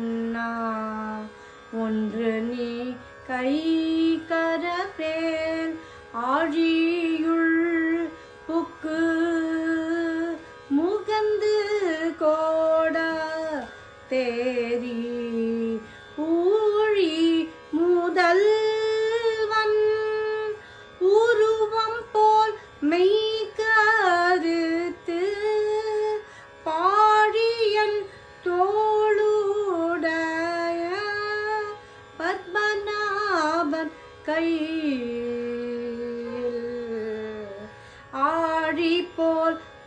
கண்ணா ஒன்று நீ கை கரவேல் ஆழியுள் புக்கு முகந்து கோட தேரி ஊழி முதல்வன் உருவம் போல் மெய் கையில் ஆழி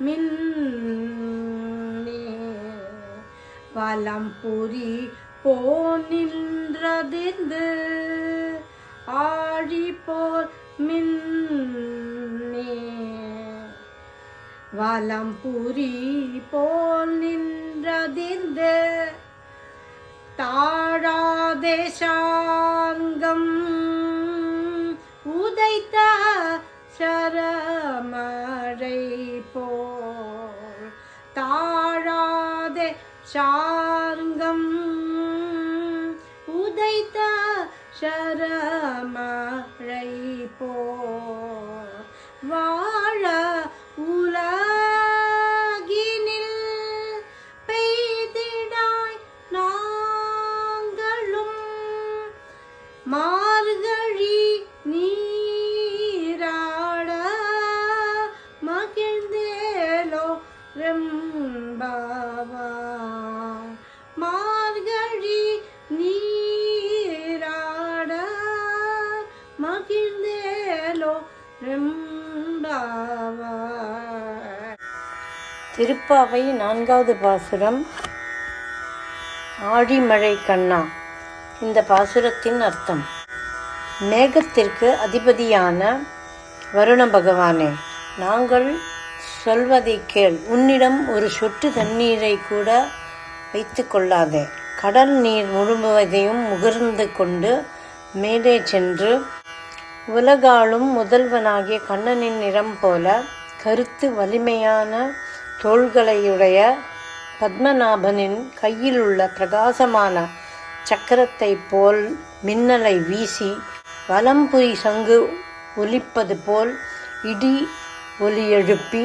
மின்னே வலம்புரி போ நின்றதிர்ந்து ஆழி போல் மின்னே வலம்புரி போல் நின்றதிர்ந்து தாழாதேஷா தாழாதே உதைத்த சரமழை போ. வாழ உலகினில் பெய்திடாய் நாங்களும். மார்கழி நீராட மகிழ்ந்தேலோ ரெம்பாவா. திருப்பாவை நான்காவது பாசுரம் ஆழிமழை கண்ணா. இந்த பாசுரத்தின் அர்த்தம் மேகத்திற்கு அதிபதியான வருண பகவானே நாங்கள் சொல்வதை கேள். உன்னிடம் ஒரு சொட்டு தண்ணீரை கூட வைத்து கொள்ளாதே. கடல் நீர் முழுவதையும் முகர்ந்து கொண்டு மேலே சென்று உலகாளும் முதல்வனாகிய கண்ணனின் நிறம் போல கருத்து வலிமையான தோள்களையுடைய பத்மநாபனின் கையில் உள்ள பிரகாசமான சக்கரத்தைப் போல் மின்னலை வீசி வலம்புரி சங்கு ஒலிப்பது போல் இடி ஒலி எழுப்பி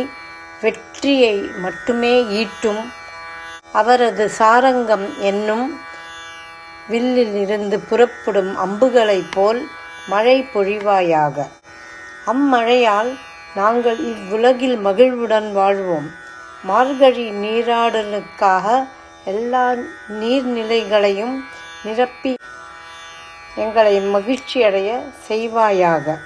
வெற்றியை மட்டுமே ஈட்டும் அவரது சாரங்கம் என்னும் வில்லில் இருந்து புறப்படும் அம்புகளைப் போல் மழை பொழிவாயாக. அம்மழையால் நாங்கள் இவ்வுலகில் மகிழ்வுடன் வாழ்வோம். மார்கழி நீராடலுக்காக எல்லா நீர்நிலைகளையும் நிரப்பி எங்களை மகிழ்ச்சியடைய செய்வாயாக.